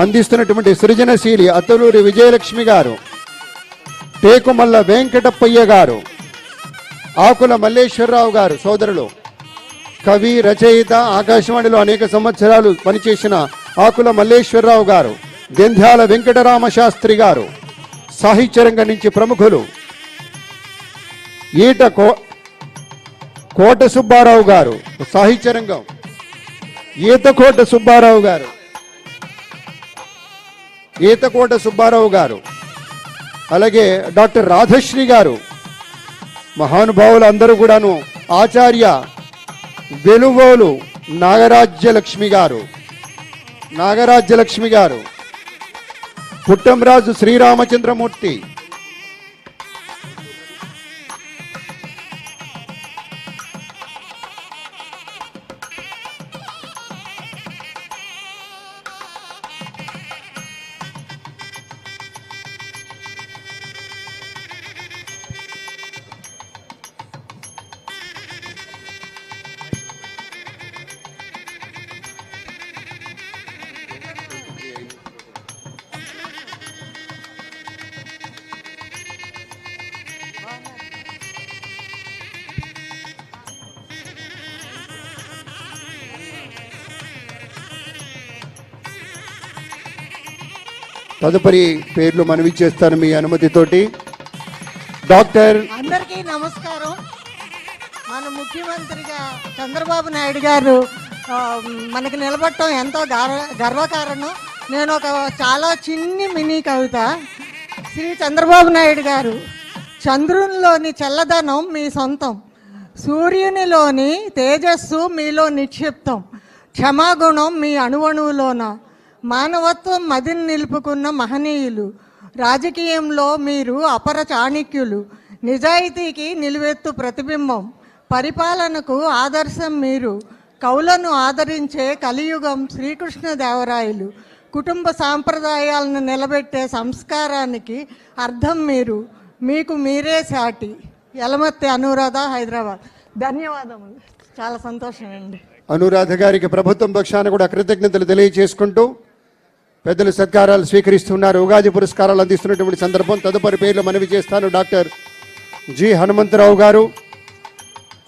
అందిస్తున్నటువంటి సృజనశీలి అత్తలూరి విజయలక్ష్మి గారు టేకుమల్ల వెంకటప్పయ్య గారు ఆకుల మల్లేశ్వరరావు గారు సోదరులు కవి రచయిత ఆకాశవాణిలో అనేక సంవత్సరాలు పనిచేసిన ఆకుల మల్లేశ్వరరావు గారు గంధ్యాల వెంకటరామ శాస్త్రి గారు సాహిత్య రంగం నుంచి ప్రముఖులు ఈట కో కోట సుబ్బారావు గారు సాహిత్య రంగం ఈతకోట సుబ్బారావు గారు ఈతకోట సుబ్బారావు గారు అలాగే డాక్టర్ రాధశ్రీ గారు మహానుభావులు అందరూ కూడాను ఆచార్య వెలువోలు నాగరాజ్యలక్ష్మి గారు నాగరాజ్యలక్ష్మి గారు పుట్టంరాజు శ్రీరామచంద్రమూర్తి తదుపరి పేర్లు మనవి చేస్తాను మీ అనుమతితోటి. డాక్టర్ అందరికీ నమస్కారం. మన ముఖ్యమంత్రిగా చంద్రబాబు నాయుడు గారు మనకి నిలబడటం ఎంతో గర్వ గర్వకారణం. నేను ఒక చాలా చిన్ని మినీ కవిత. శ్రీ చంద్రబాబు నాయుడు గారు చంద్రునిలోని చల్లదనం మీ సొంతం. సూర్యునిలోని తేజస్సు మీలో నిక్షిప్తం. క్షమాగుణం మీ అణువణువులోన? మానవత్వం మదిని నిలుపుకున్న మహనీయులు. రాజకీయంలో మీరు అపర చాణిక్యులు. నిజాయితీకి నిలువెత్తు ప్రతిబింబం. పరిపాలనకు ఆదర్శం మీరు. కవులను ఆదరించే కలియుగం శ్రీకృష్ణదేవరాయలు. కుటుంబ సాంప్రదాయాలను నిలబెట్టే సంస్కారానికి అర్థం మీరు. మీకు మీరే సాటి. యలమత్తి అనురాధ హైదరాబాద్. ధన్యవాదములు. చాలా సంతోషం అండి. అనురాధ గారికి ప్రభుత్వం పక్షాన కూడా కృతజ్ఞతలు తెలియజేసుకుంటూ పెద్దలు సత్కారాలు స్వీకరిస్తున్నారు ఉగాది పురస్కారాలు అందిస్తున్నటువంటి సందర్భం తదుపరి పేర్లు మనవి చేస్తాను. డాక్టర్ జి హనుమంతరావు గారు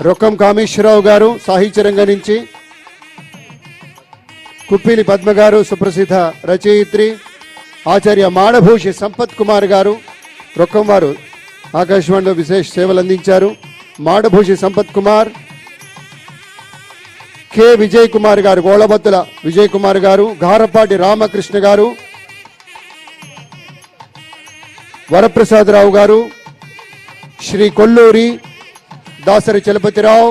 రొక్కం కామేశ్వరరావు గారు సాహిత్య రంగం నుంచి కుప్పిలి పద్మ గారు సుప్రసిద్ధ రచయిత్రి ఆచార్య మాడభూషి సంపత్ కుమార్ గారు రొక్కం వారు ఆకాశవాణిలో విశేష సేవలు అందించారు. మాడభూషి సంపత్ కుమార్ కె. విజయ్ కుమార్ గారు గోళబద్దుల విజయ్ కుమార్ గారు గారపాటి రామకృష్ణ గారు వరప్రసాదరావు గారు శ్రీ కొల్లూరి దాసరి చలపతిరావు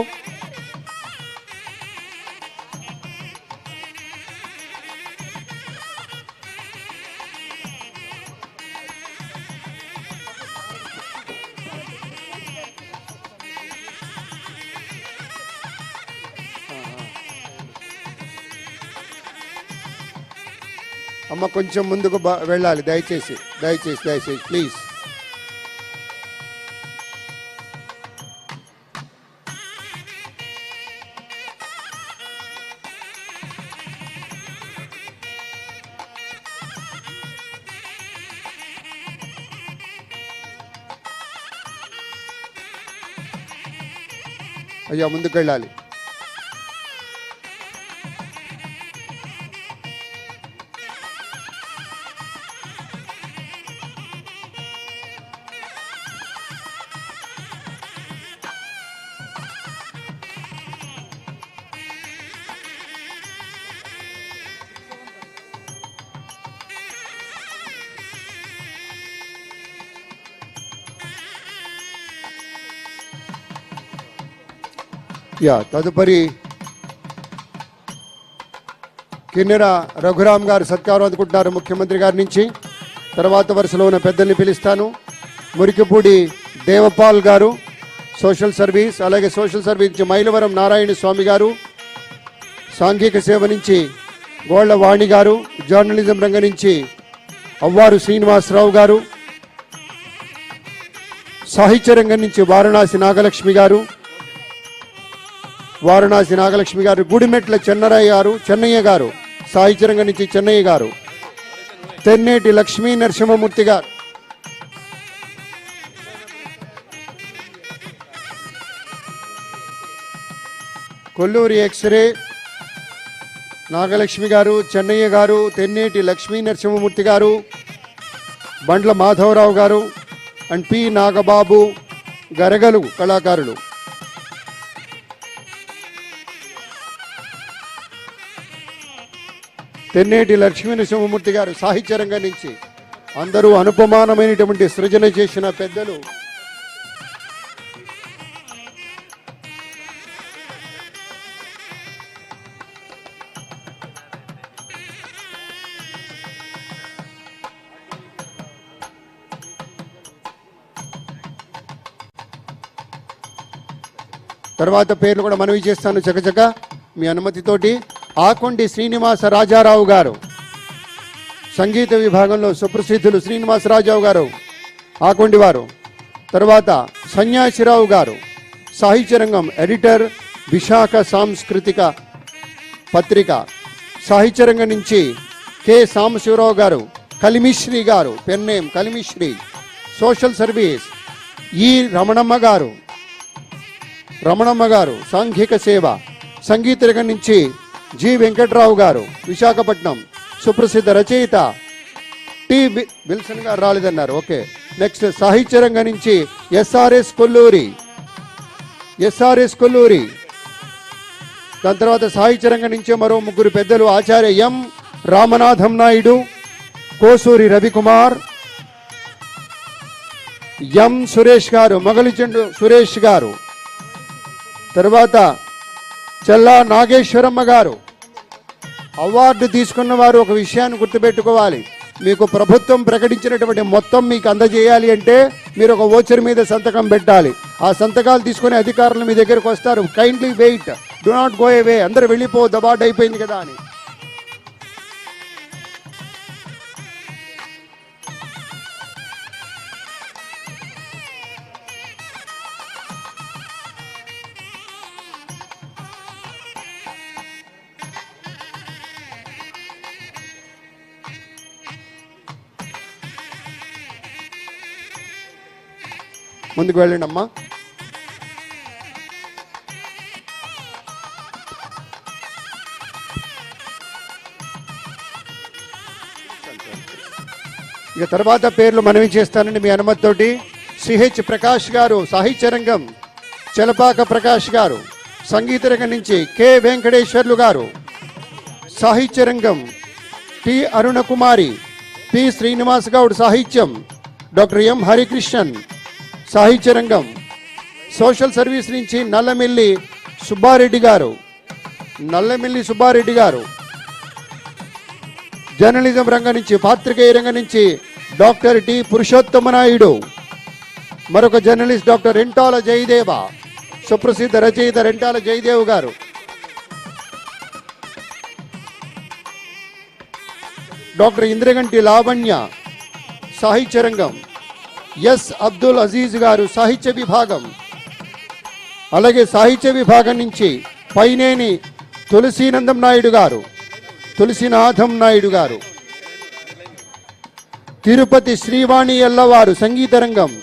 కొంచెం ముందుకు బ- వెళ్ళాలి. దయచేసి దయచేసి దయచేసి ప్లీజ్. అయ్యా ముందుకు వెళ్ళాలి. యా తదుపరి కిన్నెర రఘురామ్ గారు సత్కారం అందుకుంటున్నారు ముఖ్యమంత్రి గారి నుంచి. తర్వాత వరుసలో ఉన్న పెద్దల్ని పిలుస్తాను. మురికిపూడి దేవపాల్ గారు సోషల్ సర్వీస్ అలాగే సోషల్ సర్వీస్ నుంచి మైలవరం నారాయణ స్వామి గారు సాంఘిక సేవ నుంచి గోళ్ళ వాణి గారు జర్నలిజం రంగం నుంచి అవ్వారు శ్రీనివాసరావు గారు సాహిత్య రంగం నుంచి వారణాసి నాగలక్ష్మి గారు వారణాసి నాగలక్ష్మి గారు గుడిమెట్ల చెన్నరయ్య గారు చెన్నయ్య గారు సాహిత్యరంగం నుంచి చెన్నయ్య గారు తెన్నేటి లక్ష్మీ నరసింహమూర్తి గారు. కొల్లూరి ఎక్స్రే నాగలక్ష్మి గారు చెన్నయ్య గారు తెన్నేటి లక్ష్మీ నరసింహమూర్తి గారు బండ్ల మాధవరావు గారు అండ్ పి నాగబాబు గరగలు కళాకారులు. తెన్నేటి లక్ష్మీ నరసింహమూర్తి గారు సాహిత్య రంగం నుంచి అందరూ అనుపమానమైనటువంటి సృజన చేసిన పెద్దలు. తర్వాత పేర్లు కూడా మనవి చేస్తాను చకచక మీ అనుమతితోటి. ఆకొండి శ్రీనివాస రాజారావు గారు. సంగీత విభాగంలో సుప్రసిద్ధులు శ్రీనివాస రాజావు గారు ఆకొండి వారు. తర్వాత సన్యాసిరావు గారు. సాహిత్య రంగం ఎడిటర్ విశాఖ సాంస్కృతిక పత్రిక. సాహిత్య రంగం నుంచి కె. సాంబశివరావు గారు కలిమిశ్రీ గారు పెన్నేం కలిమిశ్రీ. సోషల్ సర్వీస్ ఈ రమణమ్మ గారు. రమణమ్మ గారు సాంఘిక సేవ. సంగీత రంగం నుంచి జి వెంకట్రావు గారు విశాఖపట్నం సుప్రసిద్ధ రచయిత టి విల్సన్ గారు రాలేదన్నారు. ఓకే. నెక్స్ట్ సాహిత్య రంగం నుంచి ఎస్ఆర్ఎస్ కొల్లూరి. ఎస్ఆర్ఎస్ కొల్లూరి. దాని తర్వాత సాహిత్య రంగం నుంచి మరో ముగ్గురు పెద్దలు ఆచార్య ఎం రామనాథం నాయుడు కోసూరి రవికుమార్ ఎం సురేష్ గారు మొగలిచెండు సురేష్ గారు. తర్వాత చెల్లా నాగేశ్వరమ్మ గారు. అవార్డు తీసుకున్న వారు ఒక విషయాన్ని గుర్తుపెట్టుకోవాలి. మీకు ప్రభుత్వం ప్రకటించినటువంటి మొత్తం మీకు అందజేయాలి అంటే మీరు ఒక ఓచర్ మీద సంతకం పెట్టాలి. ఆ సంతకాలు తీసుకునే అధికారులు మీ దగ్గరకు వస్తారు. Kindly wait do not go away అందరు వెళ్ళిపో. అవార్డు అయిపోయింది కదా అని. ముందుకు వెళ్ళండి అమ్మా. ఇక తర్వాత పేర్లు మనవి చేస్తానండి మీ అనుమతితోటి. సిహెచ్ ప్రకాష్ గారు సాహిత్య రంగం చలపాక ప్రకాష్ గారు సంగీత రంగం నుంచి కె వెంకటేశ్వర్లు గారు సాహిత్య రంగం టి అరుణకుమారి పి శ్రీనివాస్ గౌడ్ సాహిత్యం డాక్టర్ ఎం హరికృష్ణన్ సాహిత్య రంగం సోషల్ సర్వీస్ నుంచి నల్లమిల్లి సుబ్బారెడ్డి గారు నల్లమిల్లి సుబ్బారెడ్డి గారు జర్నలిజం రంగం నుంచి పాత్రికేయ రంగం నుంచి డాక్టర్ టి పురుషోత్తమ నాయుడు మరొక జర్నలిస్ట్ డాక్టర్ రెంటాల జయదేవ సుప్రసిద్ధ రచయిత రెంటాల జయదేవ్ గారు. డాక్టర్ ఇంద్రగంటి లావణ్య సాహిత్య రంగం. ఎస్ అబ్దుల్ అజీజ్ గారు సాహిత్య విభాగం. అలాగే సాహిత్య విభాగం నుంచి పైనేని తులసీనందం నాయుడు గారు తులసినాథం నాయుడు గారు. తిరుపతి శ్రీవాణి ఎల్లవారు సంగీత రంగం.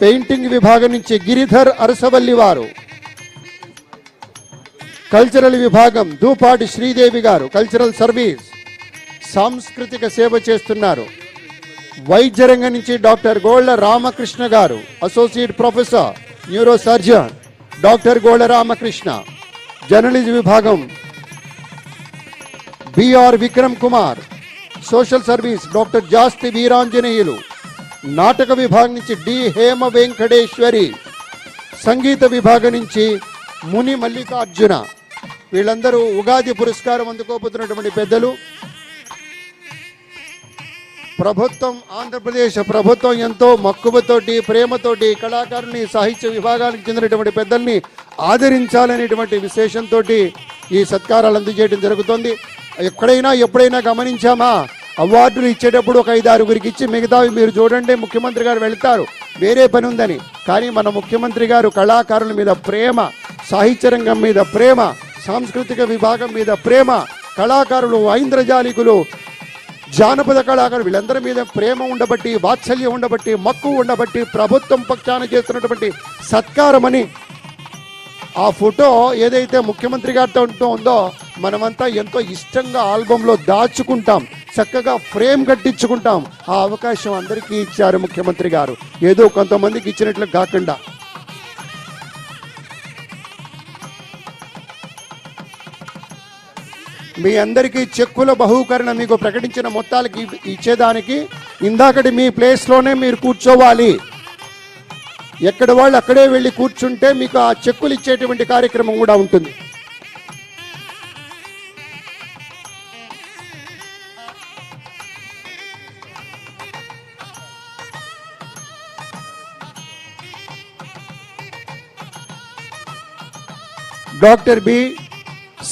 పెయింటింగ్ విభాగం నుంచి గిరిధర్ అరసవల్లి వారు. కల్చరల్ విభాగం దూపాటి శ్రీదేవి గారు కల్చరల్ సర్వీస్. సాంస్కృతిక సేవ చేస్తున్నారు. వైద్యరంగం నుంచి doctor Golla Ramakrishna garu associate professor neuro surgeon doctor Golla Ramakrishna. Journalism విభాగం. BR Vikram Kumar. Social service doctor Jasti Veeranjaneyulu. నాటక విభాగం నుంచి డి. హేమ వెంకటేశ్వరి. సంగీత విభాగం నుంచి ముని మల్లికార్జున. వీళ్ళందరూ ఉగాది పురస్కారం అందుకోబోతున్నటువంటి పెద్దలు. ప్రభుత్వం ఆంధ్రప్రదేశ్ ప్రభుత్వం ఎంతో మక్కువతోటి ప్రేమతోటి కళాకారుని సాహిత్య విభాగానికి చెందినటువంటి పెద్దల్ని ఆదరించాలనేటువంటి విశేషంతో ఈ సత్కారాలు అందజేయడం జరుగుతుంది. ఎక్కడైనా ఎప్పుడైనా గమనించామా? అవార్డులు ఇచ్చేటప్పుడు ఒక ఐదు ఆరుగురికి ఇచ్చి మిగతావి మీరు చూడండి ముఖ్యమంత్రి గారు వెళ్తారు. వేరే పని ఉందని. కానీ మన ముఖ్యమంత్రి గారు కళాకారుల మీద ప్రేమ సాహిత్య రంగం మీద ప్రేమ సాంస్కృతిక విభాగం మీద ప్రేమ కళాకారులు ఐంద్రజాలికులు జానపద కళాకారులు వీళ్ళందరి మీద ప్రేమ ఉండబట్టి వాత్సల్యం ఉండబట్టి మక్కువ ఉండబట్టి ప్రభుత్వం పక్షాన చేస్తున్నటువంటి సత్కారమని ఆ ఫోటో ఏదైతే ముఖ్యమంత్రి గారితో ఉంటూ ఉందో మనమంతా ఎంతో ఇష్టంగా ఆల్బంలో దాచుకుంటాం. చక్కగా ఫ్రేమ్ కట్టించుకుంటాం. ఆ అవకాశం అందరికీ ఇచ్చారు ముఖ్యమంత్రి గారు. ఏదో కొంతమందికి ఇచ్చినట్లు కాకుండా. మీ అందరికీ చెక్కుల బహుకరణ మీకు ప్రకటించిన మొత్తాలకి ఇచ్చేదానికి ఇందాకటి మీ ప్లేస్లోనే మీరు కూర్చోవాలి. ఎక్కడ వాళ్ళు అక్కడే వెళ్ళి కూర్చుంటే మీకు ఆ చెక్కులు ఇచ్చేటువంటి కార్యక్రమం కూడా ఉంటుంది. డాక్టర్ బి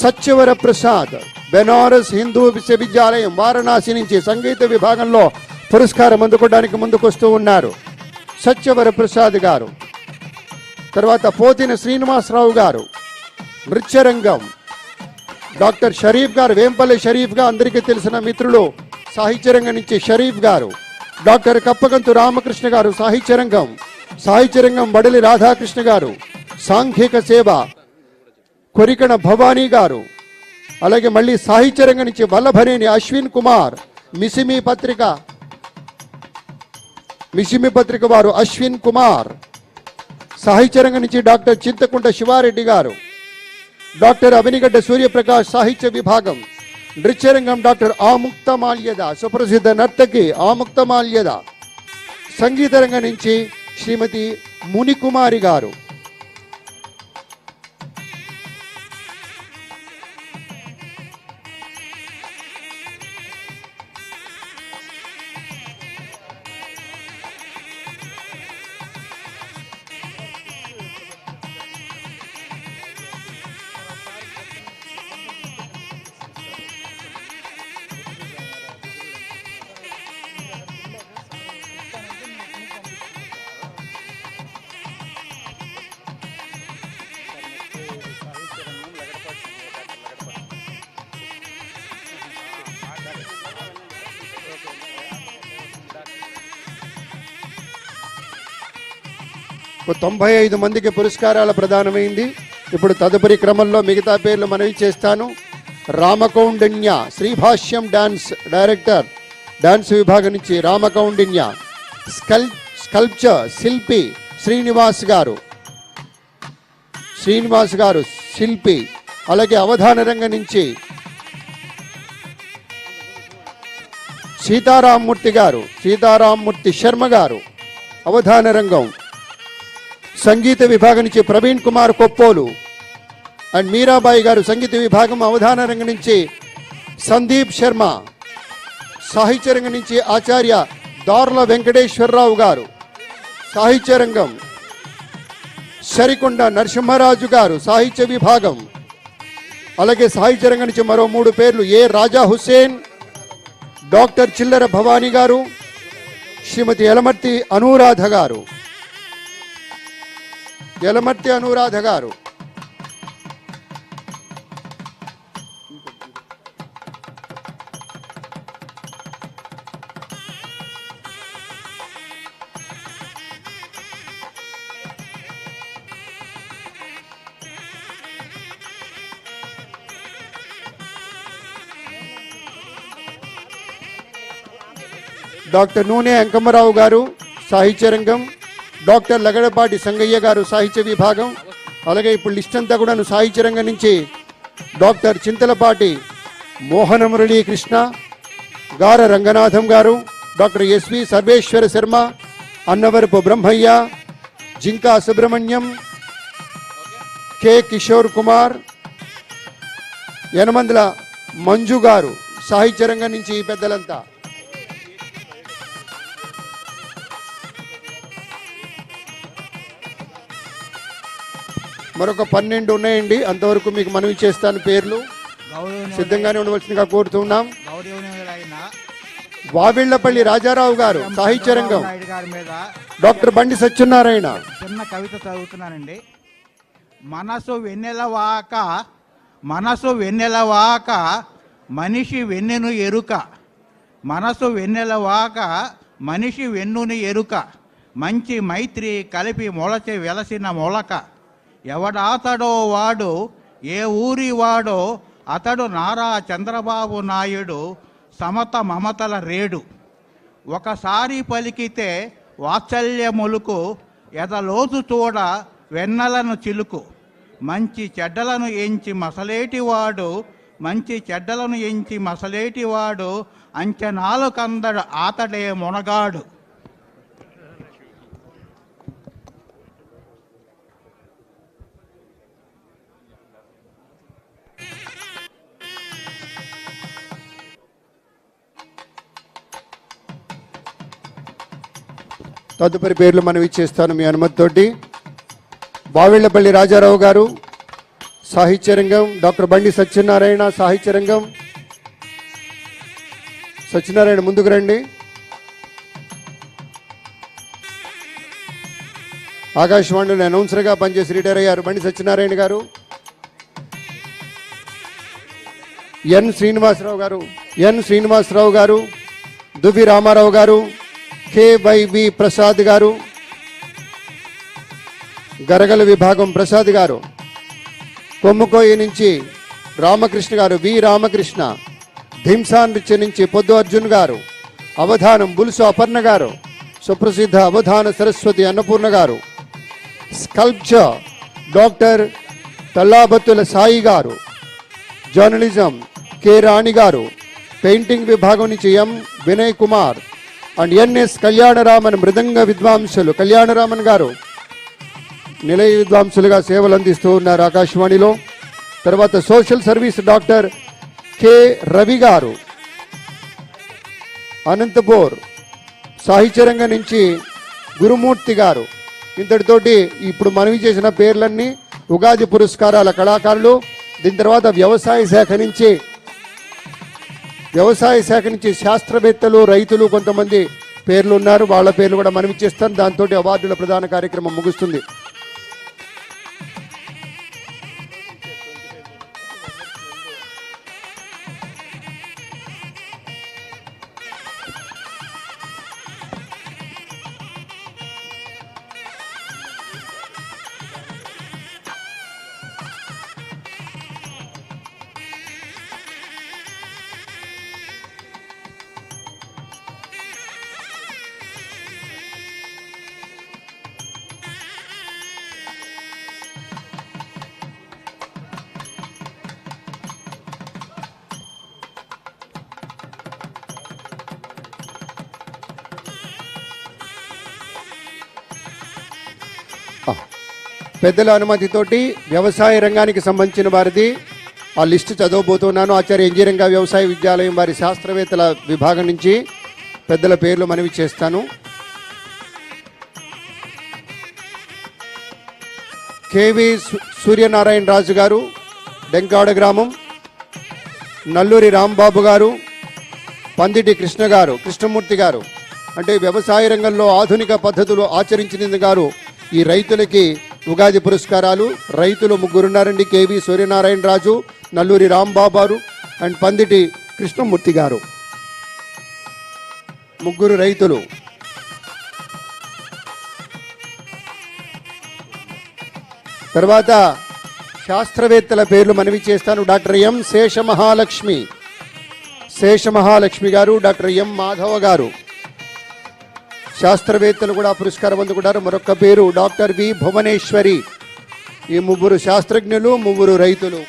సత్యవర ప్రసాద్ బెనారస్ హిందూ విశ్వవిద్యాలయం వారణాసి నుంచి సంగీత విభాగంలో పురస్కారం అందుకోవడానికి ముందుకొస్తూ ఉన్నారు సత్యవర ప్రసాద్ గారు. తర్వాత పోతిన శ్రీనివాసరావు గారు నృత్యరంగం. డాక్టర్ షరీఫ్ గారు వేంపల్లి షరీఫ్గా అందరికీ తెలిసిన మిత్రులు సాహిత్యరంగం నుంచి షరీఫ్ గారు. డాక్టర్ కప్పగంతు రామకృష్ణ గారు సాహిత్యరంగం. సాహిత్యరంగం బడలి రాధాకృష్ణ గారు సాంఘిక సేవ. కొరికణ భవానీ గారు అలాగే మళ్ళీ సాహిత్య రంగం నుంచి వల్లభనేని అశ్విన్ కుమార్ మిసిమి పత్రిక మిసిమి పత్రిక వారు అశ్విన్ కుమార్ సాహిత్య రంగం నుంచి డాక్టర్ చింతకుంట శివారెడ్డి గారు డాక్టర్ అవినిగడ్డ సూర్యప్రకాష్ సాహిత్య విభాగం నృత్యరంగం డాక్టర్ ఆముక్త మాల్యద సుప్రసిద్ధ నర్తకి ఆముక్త మాల్యద సంగీత రంగం నుంచి శ్రీమతి మునికుమారి గారు. తొంభై ఐదు మందికి పురస్కారాల ప్రదానమైంది. ఇప్పుడు తదుపరి క్రమంలో మిగతా పేర్లు మనవి చేస్తాను. Ramakoundinya Sribhashyam dance director dance విభాగం నుంచి రామకౌండిన్య స్కల్ స్కల్ప్చర్ శిల్పి శ్రీనివాస్ గారు. శ్రీనివాస్ గారు శిల్పి. అలాగే అవధాన రంగం నుంచి సీతారామూర్తి గారు సీతారామూర్తి శర్మ గారు. అవధాన రంగం. సంగీత విభాగం నుంచి ప్రవీణ్ కుమార్ కొప్పోలు అండ్ మీరాబాయి గారు సంగీత విభాగం అవధాన రంగం నుంచి సందీప్ శర్మ సాహిత్య రంగం నుంచి ఆచార్య దార్ల వెంకటేశ్వరరావు గారు సాహిత్య రంగం సరికొండ నరసింహరాజు గారు సాహిత్య విభాగం అలాగే సాహిత్య రంగం నుంచి మరో మూడు పేర్లు ఏ రాజా హుస్సేన్ డాక్టర్ చిల్లర భవానీ గారు శ్రీమతి ఎలమర్తి అనురాధ గారు. ఎలమట్టి అనురాధ గారు. డాక్టర్ నూనె అంకమ్మరావు గారు సాహిత్య రంగం డాక్టర్ లగడపాటి సంగయ్య గారు సాహిత్య విభాగం అలాగే ఇప్పుడు లిస్ట్ అంతా కూడా సాహిత్య రంగం నుంచి doctor Chintalapati Mohana Murali Krishna Gara Ranganatham garu doctor SV Sarveswara Sharma Annavarapu Brahmaiah Jinka Subrahmanyam K Kishore Kumar Yanamandula Manju garu సాహిత్య రంగం నుంచి పెద్దలంతా. మరొక పన్నెండు ఉన్నాయండి. అంతవరకు మీకు మనవి చేస్తాను పేర్లు. సిద్ధంగానే ఉండవలసిందిగా కోరుతున్నాం. వావిళ్ళపల్లి రాజారావు గారు సాహిత్య రంగం. డాక్టర్ బండి సత్యనారాయణ. చిన్న కవిత చదువుతున్నానండి. మనసు వెన్నెలవాక మనసు వెన్నెలవాక మనిషి వెన్నెను ఎరుక. మనసు వెన్నెల వాక మనిషి వెన్నుని ఎరుక. మంచి మైత్రి కలిపి మొలచి వెలసిన మొలక. ఎవడాతడో వాడు ఏ ఊరి వాడో అతడు నారా చంద్రబాబు నాయుడు సమత మమతల రేడు. ఒకసారి పలికితే వాత్సల్యములుకు ఎదలోతు చూడ వెన్నలను చిలుకు. మంచి చెడ్డలను ఎంచి మసలేటివాడు మంచి చెడ్డలను ఎంచి మసలేటివాడు అంచనాలు కందడు ఆతడే మునగాడు. తదుపరి పేర్లు మనం ఇచ్చేస్తాను మీ అనుమతితోటి. బావిళ్ళపల్లి రాజారావు గారు సాహిత్య రంగం డాక్టర్ బండి సత్యనారాయణ సాహిత్య రంగం సత్యనారాయణ ముందుకు రండి. ఆకాశవాణిలో అనౌన్సర్గా పనిచేసి రిటైర్ అయ్యారు బండి సత్యనారాయణ గారు. ఎన్ శ్రీనివాసరావు గారు ఎన్ శ్రీనివాసరావు గారు దువి రామారావు గారు కెవైవి ప్రసాద్ గారు గరగల విభాగం ప్రసాద్ గారు కొమ్ముకోయి నుంచి రామకృష్ణ గారు వి రామకృష్ణ ధింసా నృత్య నుంచి పొద్దు అర్జున్ గారు అవధానం బులుసు అపర్ణ గారు సుప్రసిద్ధ అవధాన సరస్వతి అన్నపూర్ణ గారు స్కల్ప్చర్ డాక్టర్ తల్లాబత్తుల సాయి గారు జర్నలిజం కె రాణి గారు పెయింటింగ్ విభాగం నుంచి M Vinay Kumar and NS Kalyanaraman మృదంగ విద్వాంసులు. కళ్యాణరామన్ గారు నిలయ విద్వాంసులుగా సేవలు అందిస్తూ ఉన్నారు ఆకాశవాణిలో. తర్వాత social service doctor K Ravi garu. Anantapur సాహిత్య రంగం నుంచి గురుమూర్తి గారు. ఇంతటితోటి ఇప్పుడు మనవి చేసిన పేర్లన్నీ ఉగాది పురస్కారాల కళాకారులు దీని తర్వాత వ్యవసాయ శాఖ నుంచి వ్యవసాయ శాఖ నుంచి శాస్త్రవేత్తలు రైతులు కొంతమంది పేర్లు ఉన్నారు వాళ్ళ పేర్లు కూడా మనం ఇచ్చేస్తాం. దాంతో అవార్డుల ప్రధాన కార్యక్రమం ముగుస్తుంది. పెద్దల అనుమతితోటి వ్యవసాయ రంగానికి సంబంధించిన వారిది. ఆ లిస్టు చదవబోతున్నాను. ఆచార్య ఇంజనీరింగ్ వ్యవసాయ విద్యాలయం వారి శాస్త్రవేత్తల విభాగం నుంచి పెద్దల పేర్లు మనవి చేస్తాను. కేవి సూర్యనారాయణ రాజు గారు డెంకాడ గ్రామం. నల్లూరి రాంబాబు గారు పందిటి కృష్ణ గారు కృష్ణమూర్తి గారు. అంటే వ్యవసాయ రంగంలో ఆధునిక పద్ధతులు ఆచరించిన గారు ఈ రైతులకి ఉగాది పురస్కారాలు. రైతులు ముగ్గురున్నారండి. కేవి సూర్యనారాయణ రాజు నల్లూరి రాంబాబారు అండ్ పందిటి కృష్ణమూర్తి గారు. ముగ్గురు రైతులు. తర్వాత శాస్త్రవేత్తల పేర్లు మనవి చేస్తాను. Doctor M శేషమహాలక్ష్మి. శేషమహాలక్ష్మి శేష మహాలక్ష్మి గారు డాక్టర్ ఎం మాధవ గారు. శాస్త్రవేత్తలు కూడా పురస్కారం అందుకుంటారు మరొక పేరు డాక్టర్ వి భువనేశ్వరి. ఈ ముగ్గురు శాస్త్రజ్ఞులు ముగ్గురు రైతులు.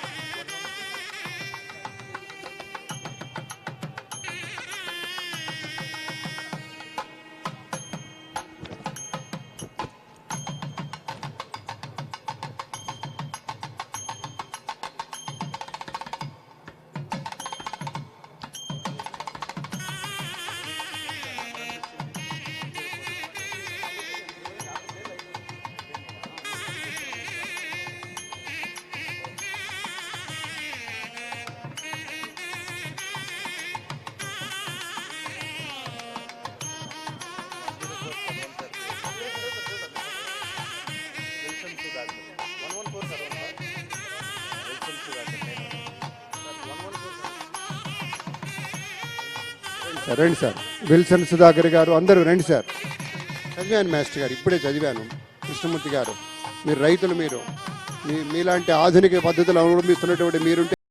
సార్ రండి సార్. విల్సన్ సుధాకర్ గారు అందరూ రండి సార్. చదివాను మాస్టర్ గారు ఇప్పుడే చదివాను. కృష్ణమూర్తి గారు మీరు రైతులు మీరు. మీ మీలాంటి ఆధునిక పద్ధతులు అవలంబిస్తున్నటువంటి మీరుంటే